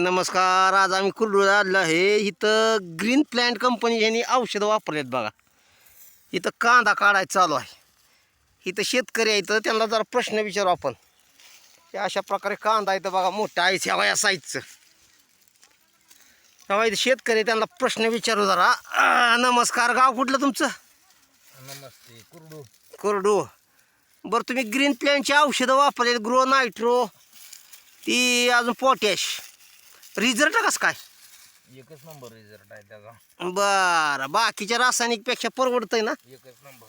नमस्कार आज आम्ही कुर्डूला आलो आहे. इथं ग्रीन प्लॅन्ट कंपनी यांनी औषधं वापरलेत बघा. इथं कांदा काढायचा चालू आहे. इथं शेतकरी आहे इथं त्यांना जरा प्रश्न विचारू आपण. अशा प्रकारे कांदा इथं बघा मोठा आहे ह्या या साईजचं तेव्हा इथं शेतकरी त्यांना प्रश्न विचारू जरा. नमस्कार गाव कुठलं तुमचं? नमस्ते कुरडू. कोरडू. बरं तुम्ही ग्रीन प्लॅनची औषधं वापरले ग्रो नायट्रो ती अजून पोटॅश. रिझल्ट कसं काय? एकच नंबर रिझल्ट आहे त्याचा. बरं बाकीच्या रासायनिकपेक्षा परवडतंय ना? एकच नंबर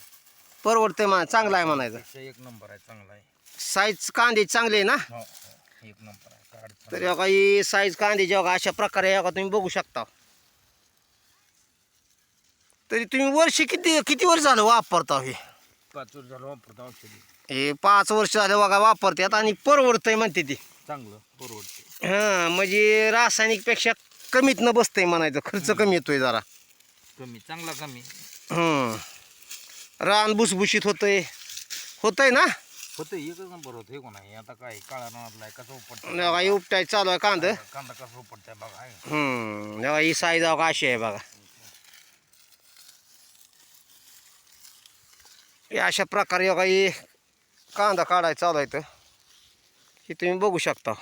परवडतंय म्हणा चांगलं आहे म्हणायचं. पेक्षा एक नंबर आहे चांगला आहे. साईज कांदे चांगले आहे ना? हो हो एक नंबर आहे तर बघा ही साईज कांद्याची बघा अशा प्रकारे तुम्ही बघू शकता. तरी तुम्ही वर्ष किती किती वर्ष झालं वापरता हे? पाच वर्ष झालं वापरतो औषधी. हे पाच वर्ष झालं बघा वापरतात आणि परवडतंय म्हणते ती. चांगलं परवडते हां म्हणजे रासायनिकपेक्षा कमीत न बसतंय म्हणायचं. खर्च कमी येतोय जरा. कमी चांगला कमी. हं. रान भुसभुशीत होतंय. होतंय ना? होतं एकच नंबर होतं हे कोण आहे? आता काय काळा रानातला आहे कसं उपटतं हे उपटाय चालू आहे कांद. कांदा कसं उपटतंय बघा आहे. हम्म बघा ही साईज बघा अशी आहे बघा. हे अशा प्रकारे बघा ही कांदा काढायचा चालू आहे इथं. हे तुम्ही बघू शकता.